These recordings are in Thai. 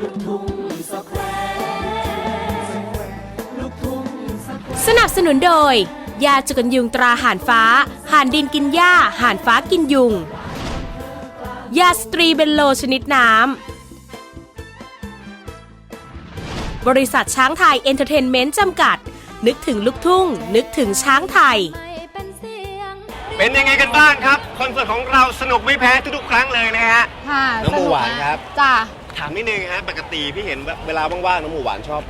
ลูกทุ่งสแควร์ลูกทุ่งสแควร์สนับสนุนโดย ยาจุกันยุงตราห่านฟ้า ห่านดินกินหญ้า ห่านฟ้ากินยุง ยาสตรีเบนโลชนิดน้ำ บริษัทช้างไทยเอนเตอร์เทนเมนต์จำกัด นึกถึงลูกทุ่ง นึกถึงช้างไทย เป็นเสียงเป็นยังไงกันบ้างครับ คอนเสิร์ตของเราสนุกไม่แพ้ทุกๆครั้งเลยนะฮะ ค่ะน้องหมูหวานครับ จ้ะ ถามนิดนึงฮะปกติพี่เห็นเวลาว่างๆน้องหมูหวานชอบ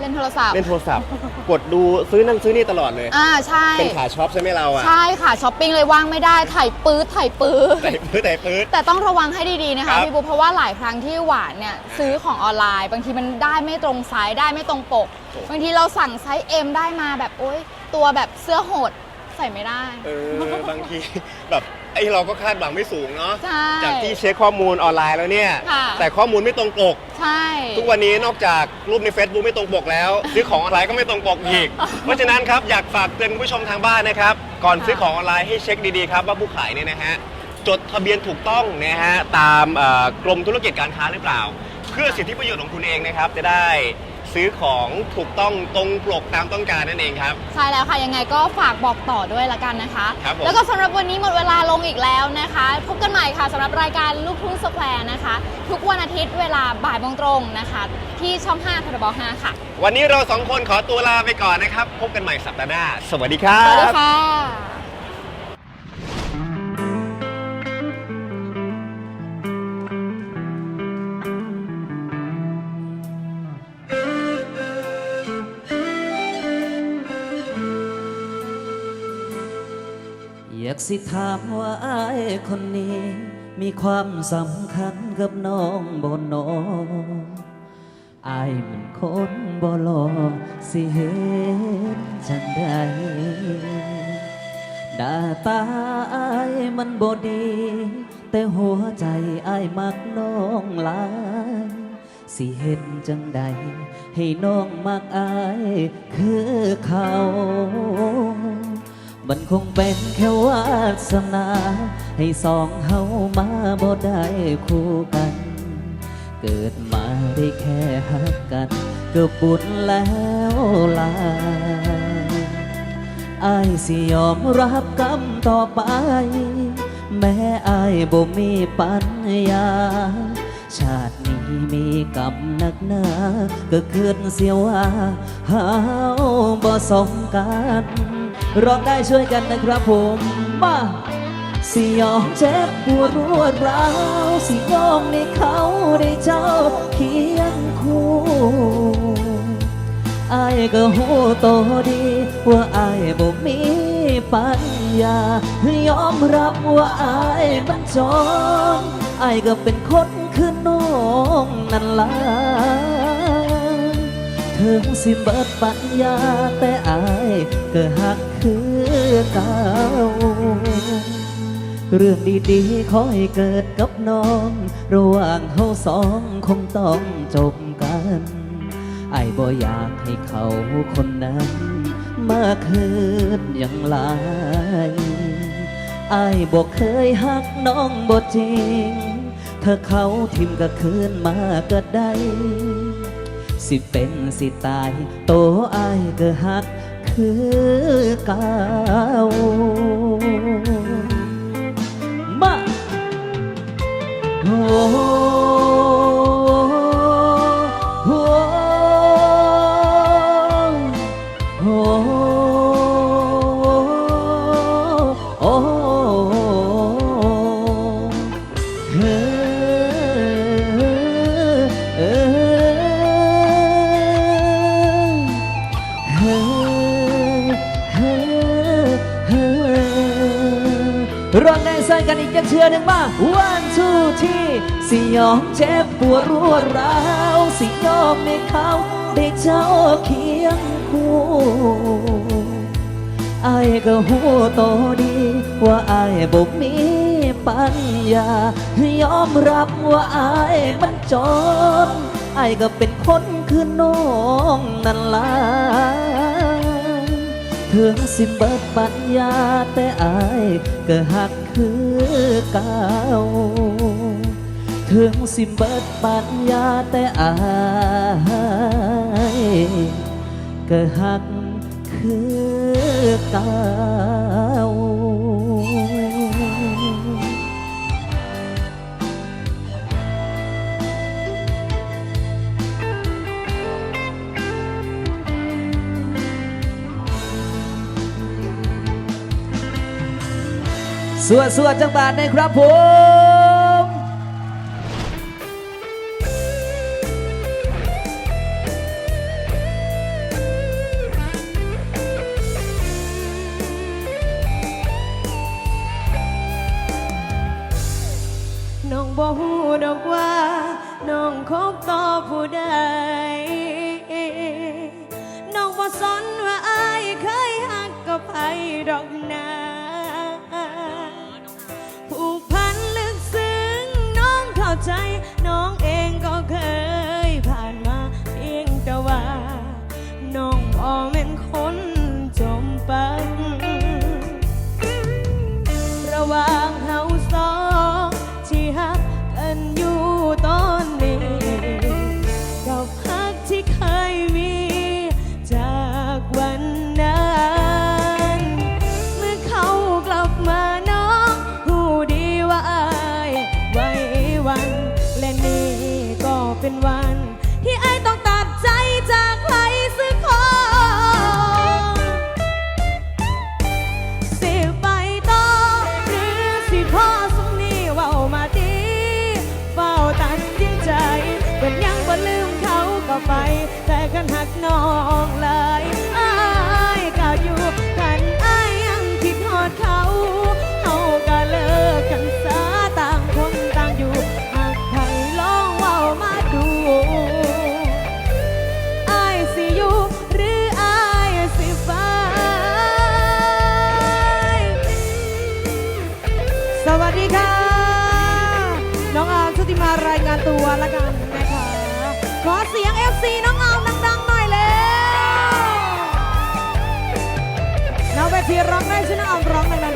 เล่นโทรศัพท์ เล่นโทรศัพท์ กดดูซื้อนั่นซื้อนี่ตลอดเลย อ่าใช่ เป็นขาช็อปใช่ไหมเราอะใช่ค่ะช้อปปิ้งเลยว่างไม่ได้ถ่ายปื๊ดถ่ายปื๊ดใส่ปื้ดใส่ปื้ดแต่ต้องระวังให้ดีๆนะครัคะบพี่บุ๊คเพราะว่าหลายครั้งที่หวานเนี่ยซื้อของออนไลน์ บางทีมันได้ไม่ตรงไซส์ได้ไม่ตรงปกบางทีเราสั่งไซส์ M ได้มาแบบโอ๊ยตัวแบบเสื้อโหดใส่ไม่ได้ เออบางทีแบบ ไอ้เราก็คาดหวังไม่สูงเนาะใช่จากที่เช็คข้อมูลออนไลน์แล้วเนี่ย ค่ะ แต่ข้อมูลไม่ตรงปก ใช่ ทุกวันนี้นอกจากรูปใน Facebook ไม่ตรงปกแล้วซื้อของออนไลน์ก็ไม่ตรงปกอีก เพราะฉะนั้นครับอยากฝากเตือนคุณผู้ชมทางบ้านนะครับ ก่อนซื้อของออนไลน์ให้เช็คดีๆครับว่าผู้ขายเนี่ยนะฮะ จดทะเบียนถูกต้องนะฮะตามเอ่อกรมธุรกิจการค้าหรือเปล่า เพื่อสิทธิประโยชน์ของคุณเองนะครับ จะได้ซื้อของถูกต้องตรงปกตามต้องการนั่นเองครับ ใช่แล้วค่ะ ยังไงก็ฝากบอกต่อด้วยละกันนะคะ ครับผม แล้วก็สำหรับวันนี้หมดเวลาลงอีกแล้วนะคะ พบกันใหม่ค่ะสำหรับรายการลูกทุ่งสแควร์นะคะ ทุกวันอาทิตย์เวลาบ่ายโมงตรงนะคะ ที่ช่อง5ทรบ5ค่ะวันนี้เราสองคนขอตัวลาไปก่อนนะครับ พบกันใหม่สัปดาห์หน้าสวัสดีครัสวัสดีบ ค่ะ อยากสิถามว่าอายคนนี้ มีความสำคัญกับน้องบนน้องอายมันคนบ่หลอสิเห็นจังใดหน้าตาอายมันบ่ดี แต่หัวใจอายมักน้องหลายสิเห็นจังใด ให้น้องมักอายคือเขา มันคงเป็นแค่วาสนา ให้สองเฮามาบ่ได้คู่กัน เกิดมาได้แค่หักกันก็บุญแล้วล่ะอายสิยอมรับกรรมต่อไป แม้อายบ่มีปัญญา ชาตินี้มีกรรมหนักหนาก็คืนเสียว่าเฮาบ่สมกัน ร้องได้ช่วยกันนะครับผมมาสิยอมเจ็บปวดรวดร้าวสิยอมให้เขาได้เจ้าเคียงคู่อายก็หูโตดี ว่าอายบ่มีปัญญายอมรับว่าอายมันจนอายก็เป็นคนคือน้องนั่นล่ะ ถึงสิเบิดปัญญาแต่อายก็หักคือเก่าเรื่องดีๆขอให้เกิดกับน้อง ระหว่างเขาสองคงต้องจบกันไอ้บ่อยากให้เขาคนนั้นมาคืนอย่างไรไอ้บ่เคยหักน้องบ่จริง ถ้าเขาทิมก็คืนมาก็ได้ สิเป็นสิตาย โตอายก็หักคือเก่ามาโอ้ ร้องได้ใส่กันอีกจังเชื่อหนึ่งมา one two three สิยอมเจ็บปวดรวร้าวสิยอมให้เขาได้เจ้าเคียงคู่ไอายก็หูโตดี ว่าไอายบ่มีปัญญายอมรับว่าไอายมันจนไอายก็เป็นคนคือน้องนั่นล่ะ ถึงสิเบิดปัญญาแต่อายก็หักคือเก่าถึงสิเบิดปัญญาแต่อายก็หักคือเก่า สวดสวดจังบาทนะครับผมน้องบ่ฮู้ดอกว่า น้องคบต่อผู้ใดน้องบ่สนว่าอายเคยหักกับไผดอก ใจ องอารายงานตัวละกันนะคะ ขอเสียง FC น้องอามดังๆหน่อยเลยน้องเวทีร้องได้ชื่อน้องอามร้องดังๆ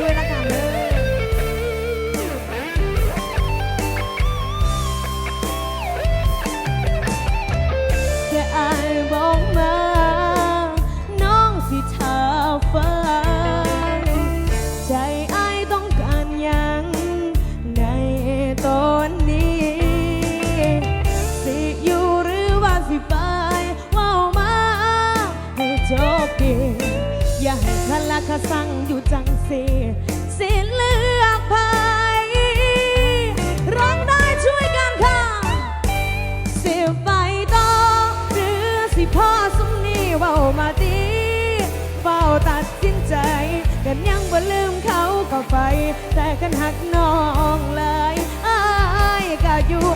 ด้วยละ ว่าสิไปว่ามาให้จบดีอย่าให้คละคสั่งอยู่จังสิสิเลือกไปร้องได้ช่วยกันค่ะ สิไปต่อหรือสิพ่อสมนีเว้ามาดีเฝ้าตัดสินใจกันยังบ่ลืมเขาก็ไป แต่กันหักน้องเลยอายก็อยู่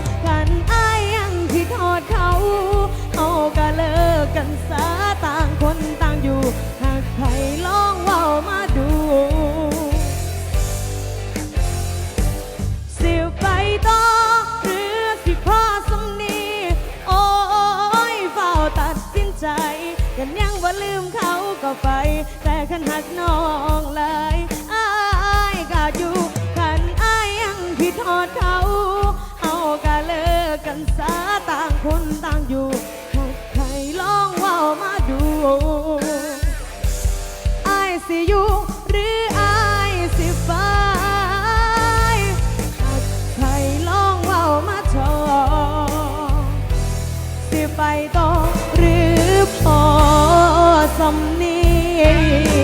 ใครลองเว้ามาดู สิไปต่อหรือสิพอสมนีโอ้ยเฝ้าตัดสินใจ กันยังว่าลืมเขาก็ไป แต่ขันหักน้องเลยอายก็อยู่ขันอายยังผิดทอดเขาำนี